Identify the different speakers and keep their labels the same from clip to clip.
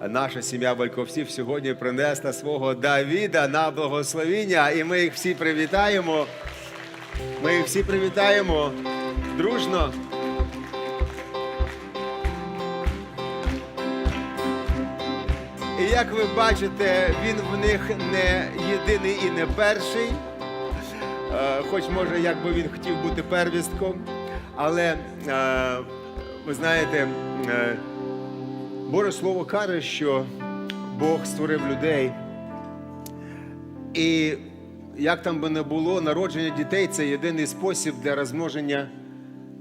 Speaker 1: наша сім'я Вальковців сьогодні принесла свого Давіда на благословіння, і ми їх всі привітаємо. Ми їх всі привітаємо дружно. І як ви бачите, він в них не єдиний і не перший. Е, Хоч може, якби він хотів бути первістком. Але е, ви знаєте, е, Боже Слово каже, що Бог створив людей. І як там би не було, народження дітей це єдиний спосіб для розмноження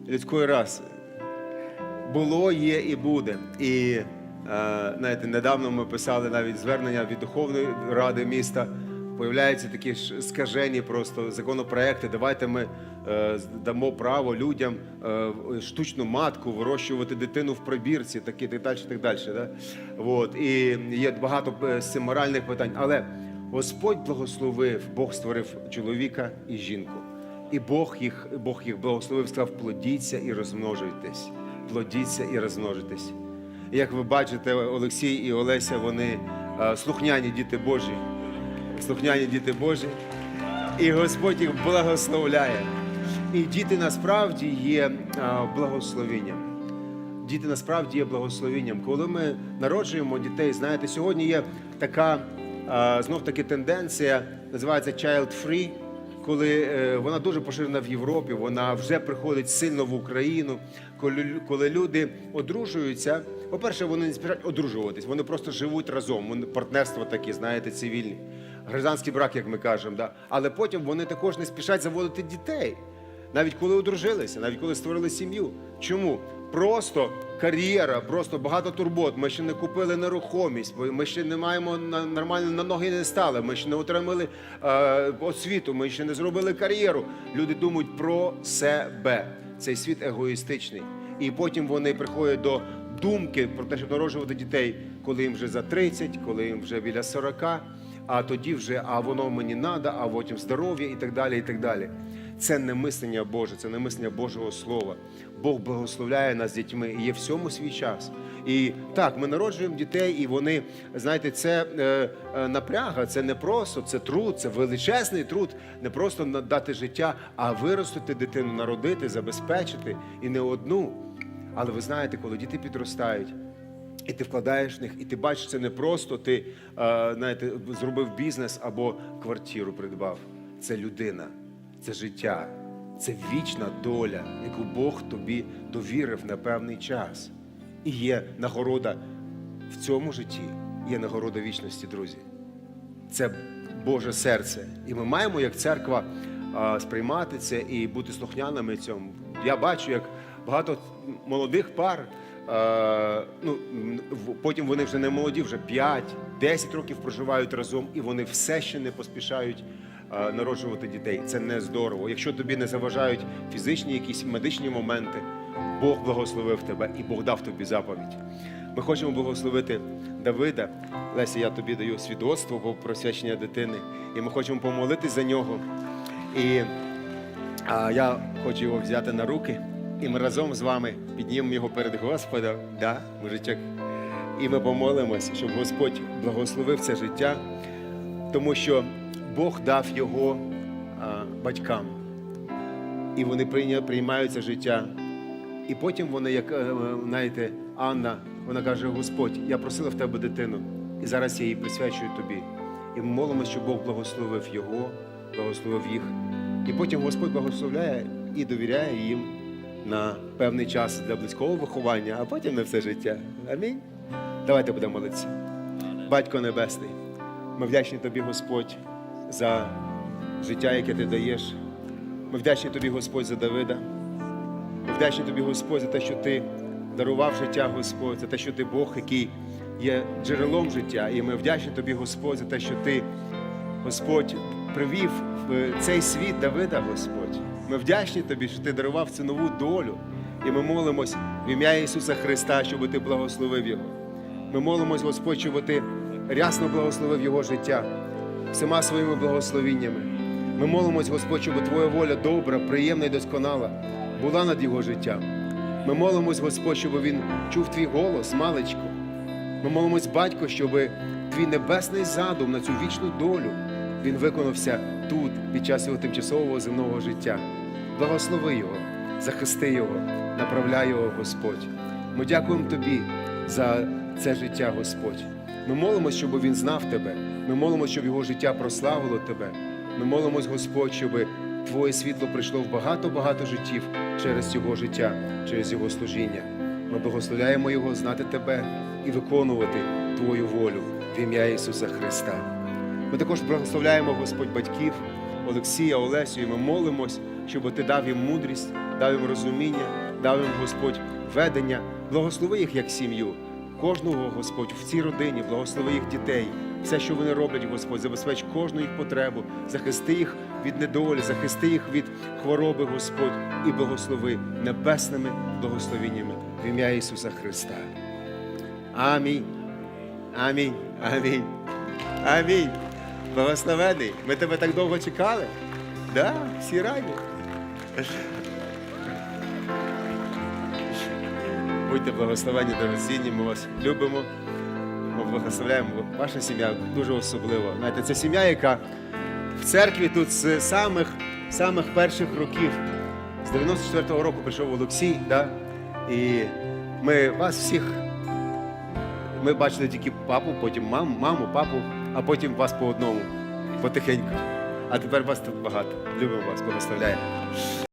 Speaker 1: людської раси. Було, є і буде. І е, знаєте, недавно ми писали навіть звернення від Духовної ради міста. Появляються такі ж скажені просто законопроекти. Давайте ми е, дамо право людям е, штучну матку вирощувати дитину в пробірці, такі так далі, так далі. Да? От. І є багато е, з моральних питань. Але Господь благословив, Бог створив чоловіка і жінку. І Бог їх, Бог їх благословив, сказав, плодіться і розмножуйтесь. Плодіться і розмножуйтесь. Як ви бачите, Олексій і Олеся, вони е, слухняні діти Божі. Слухняні діти Божі. І Господь їх благословляє. І діти насправді є е, благословенням. Діти насправді є благословенням. Коли ми народжуємо дітей, знаєте, сьогодні є така е, знов таки тенденція, називається child free, коли е, вона дуже поширена в Європі, вона вже приходить сильно в Україну. Коли, люди одружуються, по-перше, вони не спішать одружуватись, вони просто живуть разом. Вони партнерство такі, знаєте, цивільні. Гражданський брак, як ми кажемо, да? але потім вони також не спішать заводити дітей. Навіть коли одружилися, навіть коли створили сім'ю. Чому? Просто кар'єра, просто багато турбот. Ми ще не купили нерухомість, бо ми ще не маємо нормально на ноги не стали. Ми ще не отримали е, освіту, ми ще не зробили кар'єру. Люди думають про себе. Цей світ егоїстичний. І потім вони приходять до думки про те, щоб народжувати дітей, коли їм вже за 30, коли їм вже біля 40, а тоді вже а воно мені треба, а потім здоров'я і так далі. і так далі. Це не мислення Боже, це не мислення Божого Слова. Бог благословляє нас дітьми і є всьому свій час. І так, ми народжуємо дітей, і вони, знаєте, це е, е, напряга, це не просто, це труд, це величезний труд, не просто надати життя, а виростити дитину, народити, забезпечити і не одну. Але ви знаєте, коли діти підростають, і ти вкладаєш в них, і ти бачиш, це не просто ти е, знаєте, зробив бізнес або квартиру придбав. Це людина, це життя, це вічна доля, яку Бог тобі довірив на певний час. І є нагорода в цьому житті, є нагорода вічності, друзі. Це Боже серце. І ми маємо як церква сприймати це і бути слухняними цьому. Я бачу, як багато молодих пар, ну, потім вони вже не молоді, вже 5-10 років проживають разом, і вони все ще не поспішають а, народжувати дітей. Це не здорово. Якщо тобі не заважають фізичні якісь медичні моменти, Бог благословив тебе і Бог дав тобі заповідь. Ми хочемо благословити Давида. Леся, я тобі даю свідоцтво про просвячення дитини, і ми хочемо помолитись за нього. І а, я хочу його взяти на руки, і ми разом з вами піднімемо його перед Господом, да, мужичок. І ми помолимось, щоб Господь благословив це життя, тому що Бог дав його а, батькам, і вони приймають це життя. І потім вони, як е, знаєте, Анна, вона каже: Господь, я просила в тебе дитину, і зараз я її присвячую тобі. І ми молимося, щоб Бог благословив його, благословив їх. І потім Господь благословляє і довіряє їм на певний час для близького виховання, а потім на все життя. Амінь. Давайте будемо молитися. Батько Небесний, ми вдячні тобі, Господь, за життя, яке ти даєш. Ми вдячні тобі, Господь, за Давида. Ми вдячні тобі, Господь, за те, що ти дарував життя, Господь, за те, що ти Бог, який є джерелом життя. І ми вдячні тобі, Господь, за те, що ти, Господь, привів в цей світ Давида, Господь. Ми вдячні тобі, що ти дарував цю нову долю. І ми молимось в ім'я Ісуса Христа, щоб ти благословив Його. Ми молимось, Господь, щоб ти рясно благословив Його життя всіма своїми благословіннями. Ми молимось, Господь, щоб Твоя воля добра, приємна і досконала була над його життям. Ми молимось, Господь, щоб він чув твій голос, маличку. Ми молимось, батько, щоб твій небесний задум на цю вічну долю він виконався тут, під час його тимчасового земного життя. Благослови його, захисти його, направляй його, Господь. Ми дякуємо тобі за це життя, Господь. Ми молимось, щоб він знав тебе. Ми молимось, щоб його життя прославило тебе. Ми молимось, Господь, щоб Твоє світло прийшло в багато-багато життів через його життя, через його служіння. Ми благословляємо його знати тебе і виконувати Твою волю в ім'я Ісуса Христа. Ми також благословляємо Господь батьків Олексія, Олесю, і ми молимось, щоб Ти дав їм мудрість, дав їм розуміння, дав їм Господь ведення, благослови їх як сім'ю. Кожного, Господь, в цій родині, благослови їх дітей, все, що вони роблять, Господь, забезпеч кожну їх потребу, захисти їх від недолі, захисти їх від хвороби, Господь, і благослови небесними благословіннями в ім'я Ісуса Христа. Амінь. Амінь. Амінь. Амінь. Благословений. Ми тебе так довго чекали? Да, всі раді. Будьте благословені, дорогоцінні, ми вас любимо. Ми благословляємо. Ваша сім'я дуже особлива. Знаєте, це сім'я, яка в церкві тут з самих, самих перших років. З 94-го року прийшов Олексій, да? і ми вас всіх. Ми бачили тільки папу, потім маму, маму, папу, а потім вас по одному, потихеньку. А тепер вас тут багато. Любимо вас, благословляємо.